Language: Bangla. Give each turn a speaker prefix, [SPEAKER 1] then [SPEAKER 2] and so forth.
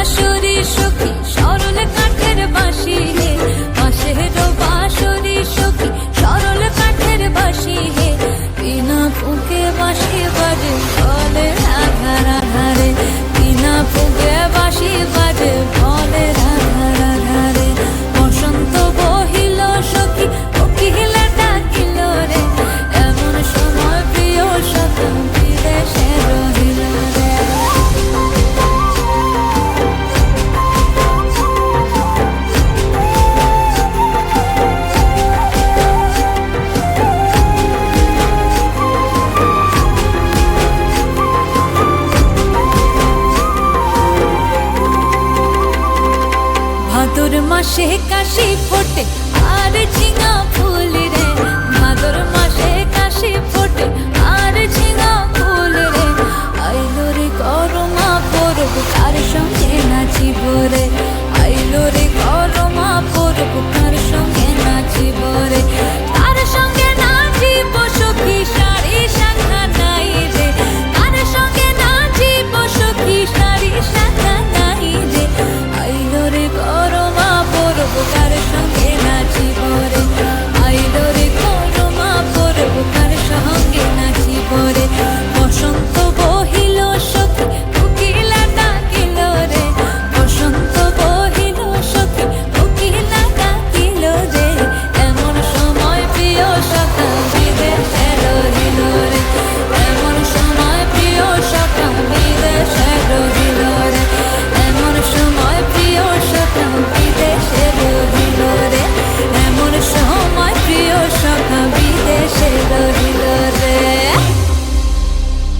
[SPEAKER 1] বাঁশরি সখী, সরল কাঠের বাঁশি হে বাঁশের বাঁশরি সখী, সরল কাঠের বাঁশি হে বিনা বাজে আদর মাসে কাশি ফোটে আর ঝিঙা ফুলে